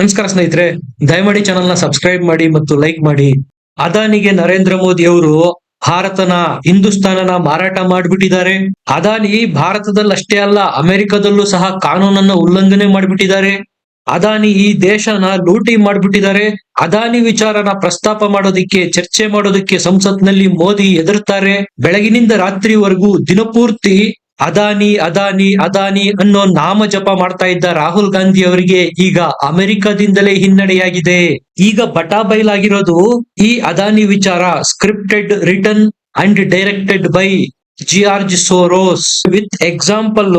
ನಮಸ್ಕಾರ ಸ್ನೇಹಿತರೆ, ದಯಮಾಡಿ ಚಾನೆಲ್ನ ಸಬ್ಸ್ಕ್ರೈಬ್ ಮಾಡಿ ಮತ್ತು ಲೈಕ್ ಮಾಡಿ. ಅದಾನಿಗೆ ನರೇಂದ್ರ ಮೋದಿ ಅವರು ಭಾರತನ, ಹಿಂದೂಸ್ತಾನನ ಮಾರಾಟ ಮಾಡಿಬಿಟ್ಟಿದ್ದಾರೆ. ಅದಾನಿ ಭಾರತದಲ್ಲಿ ಅಷ್ಟೇ ಅಲ್ಲ, ಅಮೆರಿಕದಲ್ಲೂ ಸಹ ಕಾನೂನನ್ನ ಉಲ್ಲಂಘನೆ ಮಾಡಿಬಿಟ್ಟಿದ್ದಾರೆ. ಅದಾನಿ ಈ ದೇಶನ ಲೂಟಿ ಮಾಡಿಬಿಟ್ಟಿದ್ದಾರೆ. ಅದಾನಿ ವಿಚಾರನ ಪ್ರಸ್ತಾಪ ಮಾಡೋದಿಕ್ಕೆ, ಚರ್ಚೆ ಮಾಡೋದಿಕ್ಕೆ ಸಂಸತ್ನಲ್ಲಿ ಮೋದಿ ಎದುರ್ತಾರೆ ಬೆಳಗಿನಿಂದ ರಾತ್ರಿವರೆಗೂ ದಿನಪೂರ್ತಿ ಅದಾನಿ ಅದಾನಿ ಅದಾನಿ ಅನ್ನೋ ನಾಮ ಜಪ ಮಾಡ್ತಾ ಇದ್ದ ರಾಹುಲ್ ಗಾಂಧಿ ಅವರಿಗೆ ಈಗ ಅಮೆರಿಕದಿಂದಲೇ ಹಿನ್ನಡೆಯಾಗಿದೆ. ಈಗ ಬಟಾ ಆಗಿರೋದು ಈ ಅದಾನಿ ವಿಚಾರ scripted written and directed by George Soros with example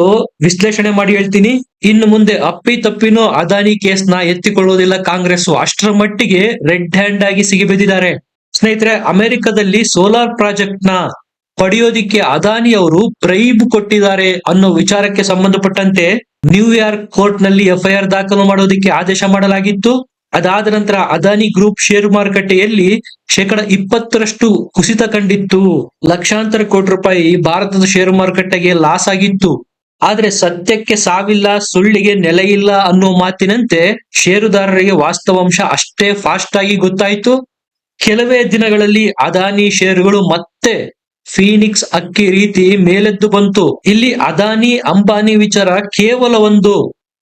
ವಿಶ್ಲೇಷಣೆ ಮಾಡಿ ಹೇಳ್ತೀನಿ. ಇನ್ನು ಮುಂದೆ ಅಪ್ಪಿ ತಪ್ಪಿನೋ ಅದಾನಿ ಕೇಸ್ನ ಎತ್ತಿಕೊಳ್ಳುವುದಿಲ್ಲ ಕಾಂಗ್ರೆಸ್. ಅಷ್ಟರ ಮಟ್ಟಿಗೆ ರೆಡ್ ಹ್ಯಾಂಡ್ ಆಗಿ ಸಿಗಿಬಿದ್ದಿದ್ದಾರೆ ಸ್ನೇಹಿತರೆ, ಅಮೆರಿಕದಲ್ಲಿ ಸೋಲಾರ್ ಪ್ರಾಜೆಕ್ಟ್ನ ಪಡೆಯೋದಿಕ್ಕೆ ಅದಾನಿ ಅವರು ಬ್ರೈಬ್ ಕೊಟ್ಟಿದ್ದಾರೆ ಅನ್ನೋ ವಿಚಾರಕ್ಕೆ ಸಂಬಂಧಪಟ್ಟಂತೆ ನ್ಯೂಯಾರ್ಕ್ ಕೋರ್ಟ್ನಲ್ಲಿ ಎಫ್ಐಆರ್ ದಾಖಲು ಮಾಡೋದಕ್ಕೆ ಆದೇಶ ಮಾಡಲಾಗಿತ್ತು. ಅದಾದ ನಂತರ ಅದಾನಿ ಗ್ರೂಪ್ ಶೇರ್ ಮಾರುಕಟ್ಟೆಯಲ್ಲಿ ಶೇಕಡ ಇಪ್ಪತ್ತರಷ್ಟು ಕುಸಿತ ಕಂಡಿತ್ತು. ಲಕ್ಷಾಂತರ ಕೋಟಿ ರೂಪಾಯಿ ಭಾರತದ ಷೇರು ಮಾರುಕಟ್ಟೆಗೆ ಲಾಸ್ ಆಗಿತ್ತು. ಆದ್ರೆ ಸತ್ಯಕ್ಕೆ ಸಾವಿಲ್ಲ, ಸುಳ್ಳಿಗೆ ನೆಲೆಯಿಲ್ಲ ಅನ್ನೋ ಮಾತಿನಂತೆ ಷೇರುದಾರರಿಗೆ ವಾಸ್ತವಾಂಶ ಅಷ್ಟೇ ಫಾಸ್ಟ್ ಆಗಿ ಗೊತ್ತಾಯಿತು. ಕೆಲವೇ ದಿನಗಳಲ್ಲಿ ಅದಾನಿ ಷೇರುಗಳು ಮತ್ತೆ ಫೀನಿಕ್ಸ್ ಅಕ್ಕಿ ರೀತಿ ಮೇಲೆದ್ದು ಬಂತು. ಇಲ್ಲಿ ಅದಾನಿ ಅಂಬಾನಿ ವಿಚಾರ ಕೇವಲ ಒಂದು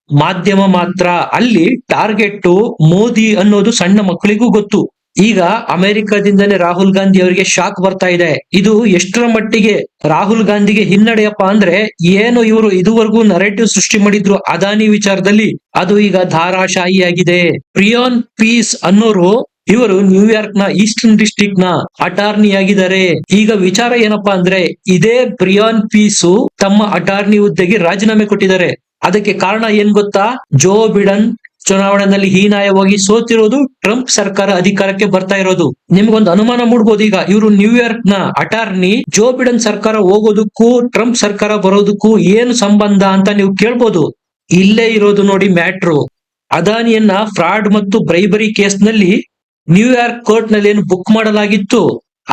ಮಾಧ್ಯಮ ಮಾತ್ರ. ಅಲ್ಲಿ ಟಾರ್ಗೆಟ್ ಮೋದಿ ಅನ್ನೋದು ಸಣ್ಣ ಮಕ್ಕಳಿಗೂ ಗೊತ್ತು. ಈಗ ಅಮೆರಿಕದಿಂದನೇ ರಾಹುಲ್ ಗಾಂಧಿ ಅವರಿಗೆ ಶಾಕ್ ಬರ್ತಾ ಇದೆ. ಇದು ಎಷ್ಟರ ಮಟ್ಟಿಗೆ ರಾಹುಲ್ ಗಾಂಧಿಗೆ ಹಿನ್ನಡೆಯಪ್ಪ ಅಂದ್ರೆ ಏನು ಇವರು ಇದುವರೆಗೂ ನರೇಟಿವ್ ಸೃಷ್ಟಿ ಮಾಡಿದ್ರು ಅದಾನಿ ವಿಚಾರದಲ್ಲಿ. ಅದು ಈಗ ಧಾರಾಶಾಹಿಯಾಗಿದೆ. ಪ್ರಿಯಾನ್ ಪೀಸ್ ಅನ್ನೋರು ಇವರು ನ್ಯೂಯಾರ್ಕ್ನ ಈಸ್ಟರ್ನ್ ಡಿಸ್ಟ್ರಿಕ್ಟ್ನ ಅಟಾರ್ನಿ ಆಗಿದ್ದಾರೆ. ಈಗ ವಿಚಾರ ಏನಪ್ಪಾ ಅಂದ್ರೆ ಇದೇ ಪ್ರಿಯಾನ್ ಪೀಸು ತಮ್ಮ ಅಟಾರ್ನಿ ಹುದ್ದೆಗೆ ರಾಜೀನಾಮೆ ಕೊಟ್ಟಿದ್ದಾರೆ. ಅದಕ್ಕೆ ಕಾರಣ ಏನ್ ಗೊತ್ತಾ? ಜೋ ಬಿಡನ್ ಚುನಾವಣೆಯಲ್ಲಿ ಹೀನಾಯವಾಗಿ ಸೋತಿರೋದು ಟ್ರಂಪ್ ಸರ್ಕಾರ ಅಧಿಕಾರಕ್ಕೆ ಬರ್ತಾ ಇರೋದು. ನಿಮ್ಗೊಂದು ಅನುಮಾನ ಮೂಡ್ಬೋದು ಈಗ. ಇವರು ನ್ಯೂಯಾರ್ಕ್ನ ಅಟಾರ್ನಿ ಜೋ ಬಿಡನ್ ಸರ್ಕಾರ ಹೋಗೋದಕ್ಕೂ ಟ್ರಂಪ್ ಸರ್ಕಾರ ಬರೋದಕ್ಕೂ ಏನು ಸಂಬಂಧ ಅಂತ ನೀವು ಕೇಳ್ಬೋದು. ಇಲ್ಲೇ ಇರೋದು ನೋಡಿ ಮ್ಯಾಟ್ರು. ಅದಾನಿಯನ್ನ ಫ್ರಾಡ್ ಮತ್ತು ಬ್ರೈಬರಿ ಕೇಸ್ನಲ್ಲಿ ನ್ಯೂಯಾರ್ಕ್ ಕೋರ್ಟ್ನಲ್ಲಿ ಏನು ಬುಕ್ ಮಾಡಲಾಗಿತ್ತು,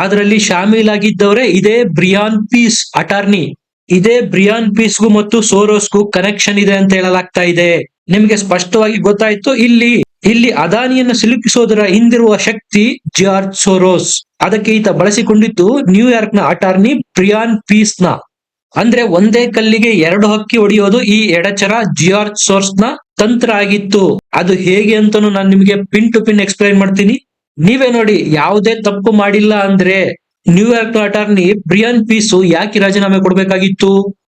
ಅದರಲ್ಲಿ ಶಾಮೀಲಾಗಿದ್ದವರೇ ಇದೇ ಬ್ರಿಯಾನ್ ಪೀಸ್ ಅಟಾರ್ನಿ ಇದೇ ಬ್ರಿಯಾನ್ ಪೀಸ್ಗೂ ಮತ್ತು ಸೋರೋಸ್ಗೂ ಕನೆಕ್ಷನ್ ಇದೆ ಅಂತ ಹೇಳಲಾಗ್ತಾ ಇದೆ. ನಿಮಗೆ ಸ್ಪಷ್ಟವಾಗಿ ಗೊತ್ತಾಯ್ತು, ಇಲ್ಲಿ ಇಲ್ಲಿ ಅದಾನಿಯನ್ನು ಸಿಲುಕಿಸೋದರ ಹಿಂದಿರುವ ಶಕ್ತಿ ಜಾರ್ಜ್ ಸೋರೋಸ್ ಅದಕ್ಕೆ ಈತ ಬಳಸಿಕೊಂಡಿದ್ದು ನ್ಯೂಯಾರ್ಕ್ನ ಅಟಾರ್ನಿ ಬ್ರಿಯಾನ್ ಪೀಸ್ನ ಅಂದ್ರೆ ಒಂದೇ ಕಲ್ಲಿಗೆ ಎರಡು ಹಕ್ಕಿ ಹೊಡೆಯೋದು ಈ ಎಡಚರ ಜಿಯಾರ್ಜ್ ಸೋರ್ಸ್ನ ತಂತ್ರ ಆಗಿತ್ತು. ಅದು ಹೇಗೆ ಅಂತಾನು ನಾನು ನಿಮಗೆ ಪಿನ್ ಟು ಪಿನ್ ಎಕ್ಸ್ಪ್ಲೈನ್ ಮಾಡ್ತೀನಿ. ನೀವೇ ನೋಡಿ, ಯಾವುದೇ ತಪ್ಪು ಮಾಡಿಲ್ಲ ಅಂದ್ರೆ ನ್ಯೂಯಾರ್ಕ್ ಅಟಾರ್ನಿ ಬ್ರಿಯಾನ್ ಪೀಸು ಯಾಕೆ ರಾಜೀನಾಮೆ ಕೊಡ್ಬೇಕಾಗಿತ್ತು?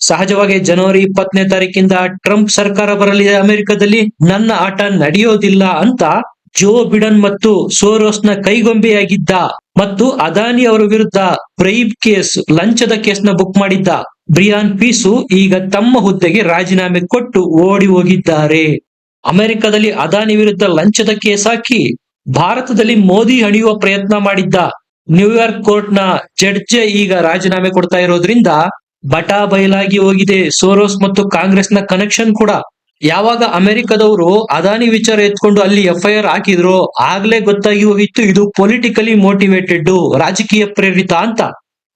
ಸಹಜವಾಗಿ ಜನವರಿ ಇಪ್ಪತ್ತನೇ ತಾರೀಕಿಂದ ಟ್ರಂಪ್ ಸರ್ಕಾರ ಬರಲಿದೆ ಅಮೆರಿಕದಲ್ಲಿ, ನನ್ನ ಆಟ ನಡೆಯೋದಿಲ್ಲ ಅಂತ ಜೋ ಬಿಡನ್ ಮತ್ತು ಸೋರೋಸ್ನ ಕೈಗೊಂಬೆಯಾಗಿದ್ದ. ಮತ್ತು ಅದಾನಿ ಅವರ ವಿರುದ್ಧ ಬ್ರೈಬ್ ಕೇಸ್, ಲಂಚದ ಕೇಸ್ನ ಬುಕ್ ಮಾಡಿದ್ದ. ಬ್ರಿಯಾನ್ ಪೀಸು ಈಗ ತಮ್ಮ ಹುದ್ದೆಗೆ ರಾಜೀನಾಮೆ ಕೊಟ್ಟು ಓಡಿ ಹೋಗಿದ್ದಾರೆ. ಅಮೆರಿಕದಲ್ಲಿ ಅದಾನಿ ವಿರುದ್ಧ ಲಂಚದ ಕೇಸ್ ಹಾಕಿ ಭಾರತದಲ್ಲಿ ಮೋದಿ ಹಣಿಯುವ ಪ್ರಯತ್ನ ಮಾಡಿದ್ದ. ನ್ಯೂಯಾರ್ಕ್ ಕೋರ್ಟ್ನ ಜಡ್ಜೆ ಈಗ ರಾಜೀನಾಮೆ ಕೊಡ್ತಾ ಇರೋದ್ರಿಂದ ಬಟಾ ಬಯಲಾಗಿ ಹೋಗಿದೆ. ಸೋರೋಸ್ ಮತ್ತು ಕಾಂಗ್ರೆಸ್ನ ಕನೆಕ್ಷನ್ ಕೂಡ. ಯಾವಾಗ ಅಮೆರಿಕದವರು ಅದಾನಿ ವಿಚಾರ ಎತ್ಕೊಂಡು ಅಲ್ಲಿ ಎಫ್ಐಆರ್ ಹಾಕಿದ್ರು ಆಗ್ಲೇ ಗೊತ್ತಾಗಿ ಹೋಗಿತ್ತು. ಇದು ಪೊಲಿಟಿಕಲಿ ಮೋಟಿವೇಟೆಡ್ ರಾಜಕೀಯ ಪ್ರೇರಿತ ಅಂತ.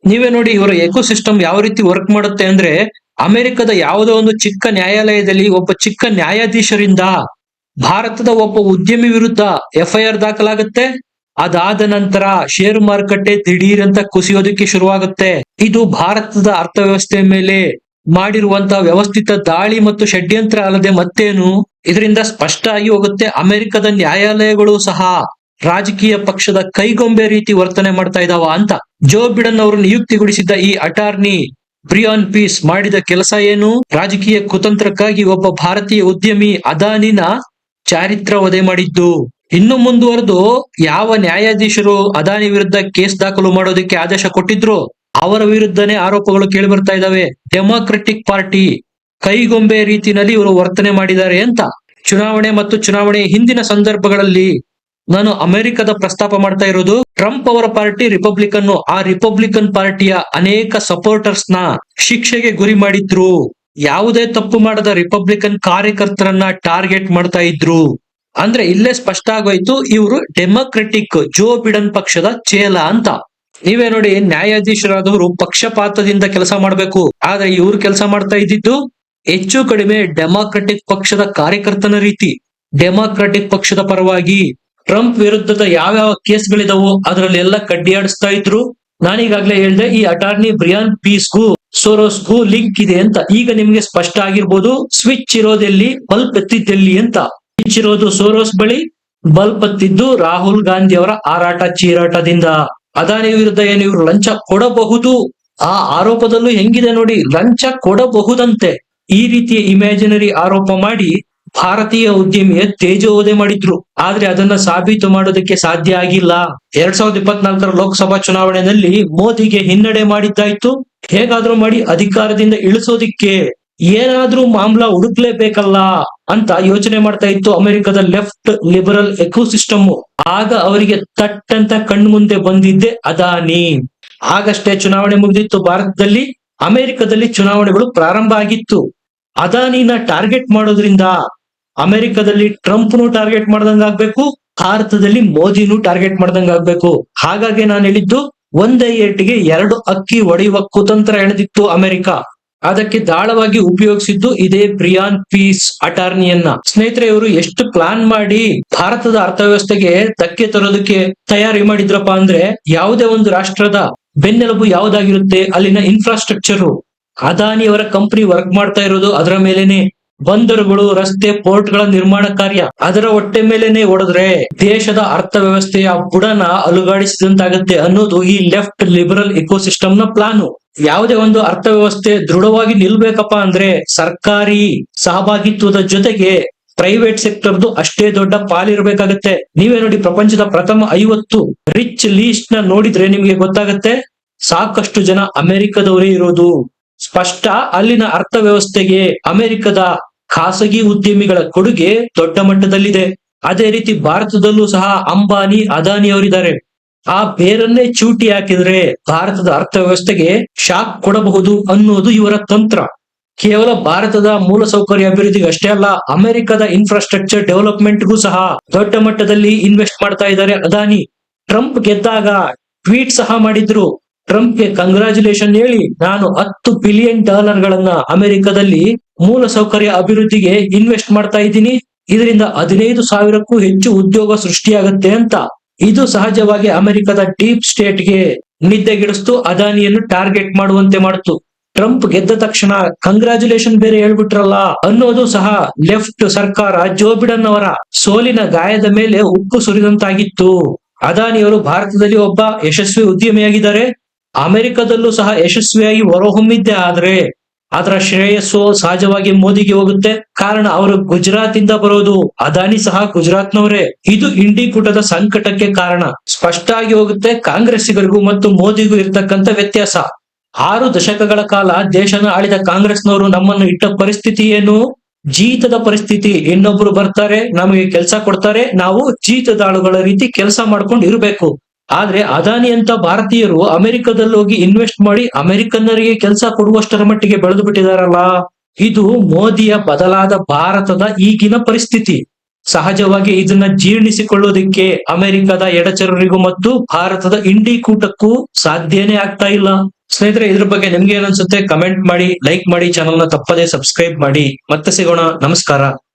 ನೀವೇ ನೋಡಿ ಇವರ ಎಕೋ ಸಿಸ್ಟಮ್ ಯಾವ ರೀತಿ ವರ್ಕ್ ಮಾಡುತ್ತೆ ಅಂದ್ರೆ ಅಮೆರಿಕದ ಯಾವುದೋ ಒಂದು ಚಿಕ್ಕ ನ್ಯಾಯಾಲಯದಲ್ಲಿ ಒಬ್ಬ ಚಿಕ್ಕ ನ್ಯಾಯಾಧೀಶರಿಂದ ಭಾರತದ ಒಬ್ಬ ಉದ್ಯಮಿ ವಿರುದ್ಧ ಎಫ್ಐಆರ್ ದಾಖಲಾಗುತ್ತೆ. ಅದಾದ ನಂತರ ಷೇರು ಮಾರುಕಟ್ಟೆ ದಿಢೀರ್ ಅಂತ ಕುಸಿಯೋದಕ್ಕೆ ಶುರುವಾಗುತ್ತೆ. ಇದು ಭಾರತದ ಅರ್ಥವ್ಯವಸ್ಥೆ ಮೇಲೆ ಮಾಡಿರುವಂತಹ ವ್ಯವಸ್ಥಿತ ದಾಳಿ ಮತ್ತು ಷಡ್ಯಂತ್ರ ಅಲ್ಲದೆ ಮತ್ತೇನು? ಇದರಿಂದ ಸ್ಪಷ್ಟ ಆಗಿ ಹೋಗುತ್ತೆ ಅಮೆರಿಕದ ನ್ಯಾಯಾಲಯಗಳು ಸಹ. ರಾಜಕೀಯ ಪಕ್ಷದ ಕೈಗೊಂಬೆ ರೀತಿ ವರ್ತನೆ ಮಾಡ್ತಾ ಇದಾವ ಅಂತ ಜೋ ಬಿಡನ್ ಅವರು ನಿಯುಕ್ತಿಗೊಳಿಸಿದ್ದ ಈ ಅಟಾರ್ನಿ ಬ್ರಿಯಾನ್ ಪೀಸ್ ಮಾಡಿದ ಕೆಲಸ ಏನು? ರಾಜಕೀಯ ಕುತಂತ್ರಕ್ಕಾಗಿ ಒಬ್ಬ ಭಾರತೀಯ ಉದ್ಯಮಿ ಅದಾನಿನ ಚಾರಿತ್ರ ವಧೆ ಮಾಡಿದ್ದು. ಇನ್ನು ಮುಂದುವರೆದು ಯಾವ ನ್ಯಾಯಾಧೀಶರು ಅದಾನಿ ವಿರುದ್ಧ ಕೇಸ್ ದಾಖಲು ಮಾಡೋದಕ್ಕೆ ಆದೇಶ ಕೊಟ್ಟಿದ್ರು? ಅವರ ವಿರುದ್ಧನೇ ಆರೋಪಗಳು ಕೇಳಿ ಬರ್ತಾ ಇದಾವೆ. ಡೆಮಾಕ್ರೆಟಿಕ್ ಪಾರ್ಟಿ ಕೈಗೊಂಬೆ ರೀತಿಯಲ್ಲಿ ಇವರು ವರ್ತನೆ ಮಾಡಿದ್ದಾರೆ ಅಂತ. ಚುನಾವಣೆ ಮತ್ತು ಚುನಾವಣೆ ಹಿಂದಿನ ಸಂದರ್ಭಗಳಲ್ಲಿ ನಾನು ಅಮೆರಿಕದ ಪ್ರಸ್ತಾಪ ಮಾಡ್ತಾ ಇರೋದು, ಟ್ರಂಪ್ ಅವರ ಪಾರ್ಟಿ ರಿಪಬ್ಲಿಕನ್ ಆ ರಿಪಬ್ಲಿಕನ್ ಪಾರ್ಟಿಯ ಅನೇಕ ಸಪೋರ್ಟರ್ಸ್ನ ಶಿಕ್ಷೆಗೆ ಗುರಿ ಮಾಡಿದ್ರು. ಯಾವುದೇ ತಪ್ಪು ಮಾಡದ ರಿಪಬ್ಲಿಕನ್ ಕಾರ್ಯಕರ್ತರನ್ನ ಟಾರ್ಗೆಟ್ ಮಾಡ್ತಾ ಇದ್ರು. ಅಂದ್ರೆ ಇಲ್ಲೇ ಸ್ಪಷ್ಟ ಆಗೋಯ್ತು, ಇವರು ಡೆಮೊಕ್ರೆಟಿಕ್ ಜೋ ಬಿಡನ್ ಪಕ್ಷದ ಚೇಲ ಅಂತ. ನೀವೇ ನೋಡಿ, ನ್ಯಾಯಾಧೀಶರಾದವರು ಪಕ್ಷಪಾತದಿಂದ ಕೆಲಸ ಮಾಡಬೇಕು. ಆದ್ರೆ ಇವರು ಕೆಲಸ ಮಾಡ್ತಾ ಇದ್ದಿದ್ದು ಹೆಚ್ಚು ಕಡಿಮೆ ಡೆಮಾಕ್ರೆಟಿಕ್ ಪಕ್ಷದ ಕಾರ್ಯಕರ್ತನ ರೀತಿ. ಡೆಮಾಕ್ರೆಟಿಕ್ ಪಕ್ಷದ ಪರವಾಗಿ ಟ್ರಂಪ್ ವಿರುದ್ಧದ ಯಾವ್ಯಾವ ಕೇಸ್ಗಳಿದಾವೋ ಅದರಲ್ಲೆಲ್ಲ ಕಡ್ಡಿಯಾಡಿಸ್ತಾ ಇದ್ರು. ನಾನೀಗಾಗ್ಲೇ ಹೇಳ್ದೆ, ಈ ಅಟಾರ್ನಿ ಬ್ರಿಯಾನ್ ಪೀಸ್ಗೂ ಸೋರೋಸ್ಗೂ ಲಿಂಕ್ ಇದೆ ಅಂತ. ಈಗ ನಿಮ್ಗೆ ಸ್ಪಷ್ಟ ಆಗಿರ್ಬೋದು, ಸ್ವಿಚ್ ಇರೋದೆಲ್ಲಿ ಬಲ್ಪ್ ಎತ್ತಿದ್ದೆಲ್ಲಿ ಅಂತ. ಸ್ವಿಚ್ ಇರೋದು ಸೋರೋಸ್ ಬಳಿ ಬಲ್ಪ್ ಎತ್ತಿದ್ದು ರಾಹುಲ್ ಗಾಂಧಿ ಅವರ ಆರಾಟ ಚೀರಾಟದಿಂದ. ಅದಾನಿ ವಿರುದ್ಧ ಏನು ಇವರು ಲಂಚ ಕೊಡಬಹುದು? ಆ ಆರೋಪದಲ್ಲೂ ಹೆಂಗಿದೆ ನೋಡಿ, ಲಂಚ ಕೊಡಬಹುದಂತೆ. ಈ ರೀತಿಯ ಇಮ್ಯಾಜಿನರಿ ಆರೋಪ ಮಾಡಿ ಭಾರತೀಯ ಉದ್ಯಮಿಯ ತೇಜೋವಧೆ ಮಾಡಿದ್ರು. ಆದ್ರೆ ಅದನ್ನ ಸಾಬೀತು ಮಾಡೋದಕ್ಕೆ ಸಾಧ್ಯ ಆಗಿಲ್ಲ. ಎರಡ್ ಸಾವಿರದ ಇಪ್ಪತ್ನಾಲ್ಕರ ಲೋಕಸಭಾ ಚುನಾವಣೆಯಲ್ಲಿ ಮೋದಿಗೆ ಹಿನ್ನಡೆ ಮಾಡಿದ್ದಾಯ್ತು. ಹೇಗಾದ್ರೂ ಮಾಡಿ ಅಧಿಕಾರದಿಂದ ಇಳಿಸೋದಿಕ್ಕೆ ಏನಾದ್ರೂ ಮಾಮ್ಲಾ ಹುಡುಕ್ಲೇಬೇಕಲ್ಲ ಅಂತ ಯೋಚನೆ ಮಾಡ್ತಾ ಇತ್ತು ಅಮೆರಿಕದ ಲೆಫ್ಟ್ ಲಿಬರಲ್ ಎಕೋಸಿಸ್ಟಮ್. ಆಗ ಅವರಿಗೆ ತಟ್ಟಂತ ಕಣ್ಣು ಮುಂದೆ ಬಂದಿದ್ದೆ ಅದಾನಿ. ಆಗಷ್ಟೇ ಚುನಾವಣೆ ಮುಗಿದಿತ್ತು ಭಾರತದಲ್ಲಿ. ಅಮೆರಿಕದಲ್ಲಿ ಚುನಾವಣೆಗಳು ಪ್ರಾರಂಭ ಆಗಿತ್ತು. ಅದಾನಿನ ಟಾರ್ಗೆಟ್ ಮಾಡೋದ್ರಿಂದ ಅಮೆರಿಕದಲ್ಲಿ ಟ್ರಂಪ್ನು ಟಾರ್ಗೆಟ್ ಮಾಡ್ದಂಗ ಆಗ್ಬೇಕು, ಭಾರತದಲ್ಲಿ ಮೋದಿನೂ ಟಾರ್ಗೆಟ್ ಮಾಡ್ದಂಗ ಆಗ್ಬೇಕು. ಹಾಗಾಗಿ ನಾನು ಹೇಳಿದ್ದು, ಒಂದೇ ಏಟಿಗೆ ಎರಡು ಅಕ್ಕಿ ಒಡೆಯುವ ಕುತಂತ್ರ ಎಳೆದಿತ್ತು ಅಮೆರಿಕ. ಅದಕ್ಕೆ ದಾಳವಾಗಿ ಉಪಯೋಗಿಸಿದ್ದು ಇದೇ ಪ್ರಿಯಾನ್ ಪೀಸ್ ಅಟಾರ್ನಿಯನ್ನ. ಸ್ನೇಹಿತರೆ ಇವರು ಎಷ್ಟು ಪ್ಲಾನ್ ಮಾಡಿ ಭಾರತದ ಅರ್ಥವ್ಯವಸ್ಥೆಗೆ ಧಕ್ಕೆ ತರೋದಕ್ಕೆ ತಯಾರಿ ಮಾಡಿದ್ರಪ್ಪ ಅಂದ್ರೆ, ಯಾವುದೇ ಒಂದು ರಾಷ್ಟ್ರದ ಬೆನ್ನೆಲುಬು ಯಾವ್ದಾಗಿರುತ್ತೆ, ಅಲ್ಲಿನ ಇನ್ಫ್ರಾಸ್ಟ್ರಕ್ಚರ್ ಅದಾನಿ ಅವರ ಕಂಪನಿ ವರ್ಕ್ ಮಾಡ್ತಾ ಇರೋದು, ಅದರ ಮೇಲೇನೆ ಬಂದರುಗಳು ರಸ್ತೆ ಪೋರ್ಟ್ಗಳ ನಿರ್ಮಾಣ ಕಾರ್ಯ. ಅದರ ಹೊಟ್ಟೆ ಮೇಲೆನೆ ಹೊಡೆದ್ರೆ ದೇಶದ ಅರ್ಥವ್ಯವಸ್ಥೆಯ ಬುಡನ ಅಲುಗಾಡಿಸಿದಂತಾಗುತ್ತೆ ಅನ್ನೋದು ಈ ಲೆಫ್ಟ್ ಲಿಬರಲ್ ಇಕೋಸಿಸ್ಟಮ್ನ ಪ್ಲಾನು. ಯಾವುದೇ ಒಂದು ಅರ್ಥವ್ಯವಸ್ಥೆ ದೃಢವಾಗಿ ನಿಲ್ಬೇಕಪ್ಪ ಅಂದ್ರೆ ಸರ್ಕಾರಿ ಸಹಭಾಗಿತ್ವದ ಜೊತೆಗೆ ಪ್ರೈವೇಟ್ ಸೆಕ್ಟರ್ದು ಅಷ್ಟೇ ದೊಡ್ಡ ಪಾಲಿರ್ಬೇಕಾಗತ್ತೆ. ನೀವೇ ನೋಡಿ ಪ್ರಪಂಚದ ಪ್ರಥಮ ಐವತ್ತು ರಿಚ್ ಲೀಸ್ಟ್ನ ನೋಡಿದ್ರೆ ನಿಮ್ಗೆ ಗೊತ್ತಾಗತ್ತೆ. ಸಾಕಷ್ಟು ಜನ ಅಮೆರಿಕದವರೇ ಇರೋದು. ಸ್ಪಷ್ಟ ಅಲ್ಲಿನ ಅರ್ಥವ್ಯವಸ್ಥೆಗೆ ಅಮೆರಿಕದ ಖಾಸಗಿ ಉದ್ಯಮಿಗಳ ಕೊಡುಗೆ ದೊಡ್ಡ ಮಟ್ಟದಲ್ಲಿದೆ. ಅದೇ ರೀತಿ ಭಾರತದಲ್ಲೂ ಸಹ ಅಂಬಾನಿ, ಅದಾನಿ ಅವರಿದ್ದಾರೆ. ಆ ಬೇರನ್ನೇ ಚೂಟಿ ಹಾಕಿದ್ರೆ ಭಾರತದ ಅರ್ಥವ್ಯವಸ್ಥೆಗೆ ಶಾಕ್ ಕೊಡಬಹುದು ಅನ್ನೋದು ಇವರ ತಂತ್ರ. ಕೇವಲ ಭಾರತದ ಮೂಲಸೌಕರ್ಯ ಅಭಿವೃದ್ಧಿಗೆ ಅಷ್ಟೇ ಅಲ್ಲ, ಅಮೆರಿಕದ ಇನ್ಫ್ರಾಸ್ಟ್ರಕ್ಚರ್ ಡೆವಲಪ್ಮೆಂಟ್ಗೂ ಸಹ ದೊಡ್ಡ ಮಟ್ಟದಲ್ಲಿ ಇನ್ವೆಸ್ಟ್ ಮಾಡ್ತಾ ಇದ್ದಾರೆ ಅದಾನಿ. ಟ್ರಂಪ್ ಗೆದ್ದಾಗ ಟ್ವೀಟ್ ಸಹ ಮಾಡಿದ್ರು. ಟ್ರಂಪ್ಗೆ ಕಂಗ್ರಾಚುಲೇಷನ್ ಹೇಳಿ, ನಾನು ಹತ್ತು ಬಿಲಿಯನ್ ಡಾಲರ್ ಗಳನ್ನ ಅಮೆರಿಕದಲ್ಲಿ ಮೂಲ ಸೌಕರ್ಯ ಅಭಿವೃದ್ಧಿಗೆ ಇನ್ವೆಸ್ಟ್ ಮಾಡ್ತಾ ಇದ್ದೀನಿ. ಇದರಿಂದ ಹದಿನೈದು ಸಾವಿರಕ್ಕೂ ಹೆಚ್ಚು ಉದ್ಯೋಗ ಸೃಷ್ಟಿಯಾಗುತ್ತೆ ಅಂತ. ಇದು ಸಹಜವಾಗಿ ಅಮೆರಿಕದ ಡೀಪ್ ಸ್ಟೇಟ್ಗೆ ನಿದ್ದೆಗಿಡಿಸ್ತು ಅದಾನಿಯನ್ನು ಟಾರ್ಗೆಟ್ ಮಾಡುವಂತೆ ಮಾಡಿತು. ಟ್ರಂಪ್ ಗೆದ್ದ ತಕ್ಷಣ ಕಂಗ್ರಾಚುಲೇಷನ್ ಬೇರೆ ಹೇಳ್ಬಿಟ್ರಲ್ಲ ಅನ್ನೋದು ಸಹ ಲೆಫ್ಟ್ ಸರ್ಕಾರ ಜೋ ಬಿಡನ್ ಅವರ ಸೋಲಿನ ಗಾಯದ ಮೇಲೆ ಉಕ್ಕು ಸುರಿದಂತಾಗಿತ್ತು. ಅದಾನಿಯವರು ಭಾರತದಲ್ಲಿ ಒಬ್ಬ ಯಶಸ್ವಿ ಉದ್ಯಮಿಯಾಗಿದ್ದಾರೆ. ಅಮೆರಿಕದಲ್ಲೂ ಸಹ ಯಶಸ್ವಿಯಾಗಿ ಹೊರಹೊಮ್ಮಿದ್ದೆ ಆದ್ರೆ ಅದರ ಶ್ರೇಯಸ್ಸು ಸಹಜವಾಗಿ ಮೋದಿಗೆ ಹೋಗುತ್ತೆ. ಕಾರಣ ಅವರು ಗುಜರಾತ್ ಇಂದ ಬರೋದು. ಅದಾನಿ ಸಹ ಗುಜರಾತ್ನವರೇ. ಇದು ಇಂಡಿ ಕೂಟದ ಸಂಕಟಕ್ಕೆ ಕಾರಣ. ಸ್ಪಷ್ಟ ಆಗಿ ಹೋಗುತ್ತೆ ಕಾಂಗ್ರೆಸ್ಸಿಗರಿಗೂ ಮತ್ತು ಮೋದಿಗೂ ಇರತಕ್ಕಂತ ವ್ಯತ್ಯಾಸ. ಆರು ದಶಕಗಳ ಕಾಲ ದೇಶನ ಆಳಿದ ಕಾಂಗ್ರೆಸ್ನವರು ನಮ್ಮನ್ನು ಇಟ್ಟ ಪರಿಸ್ಥಿತಿ ಏನು? ಜೀತದ ಪರಿಸ್ಥಿತಿ. ಇನ್ನೊಬ್ರು ಬರ್ತಾರೆ, ನಮಗೆ ಕೆಲಸ ಕೊಡ್ತಾರೆ. ನಾವು ಜೀತದಾಳುಗಳ ರೀತಿ ಕೆಲಸ ಮಾಡ್ಕೊಂಡು ಇರಬೇಕು. ಆದ್ರೆ ಅದಾನಿ ಅಂತ ಭಾರತೀಯರು ಅಮೆರಿಕದಲ್ಲಿ ಹೋಗಿ ಇನ್ವೆಸ್ಟ್ ಮಾಡಿ ಅಮೆರಿಕನ್ನರಿಗೆ ಕೆಲಸ ಕೊಡುವಷ್ಟರ ಮಟ್ಟಿಗೆ ಬೆಳೆದು ಬಿಟ್ಟಿದಾರಲ್ಲ. ಇದು ಮೋದಿಯ ಬದಲಾದ ಭಾರತದ ಈಗಿನ ಪರಿಸ್ಥಿತಿ. ಸಹಜವಾಗಿ ಇದನ್ನ ಜೀರ್ಣಿಸಿಕೊಳ್ಳೋದಿಕ್ಕೆ ಅಮೆರಿಕದ ಎಡಚರರಿಗೂ ಮತ್ತು ಭಾರತದ ಇಂಡಿ ಕೂಟಕ್ಕೂ ಸಾಧ್ಯನೇ ಆಗ್ತಾ ಇಲ್ಲ. ಸ್ನೇಹಿತರೆ, ಇದ್ರ ಬಗ್ಗೆ ನಿಮ್ಗೆ ಏನನ್ಸುತ್ತೆ ಕಮೆಂಟ್ ಮಾಡಿ ಲೈಕ್ ಮಾಡಿ ಚಾನಲ್ನ ತಪ್ಪದೇ ಸಬ್ಸ್ಕ್ರೈಬ್ ಮಾಡಿ. ಮತ್ತೆ ಸಿಗೋಣ. ನಮಸ್ಕಾರ.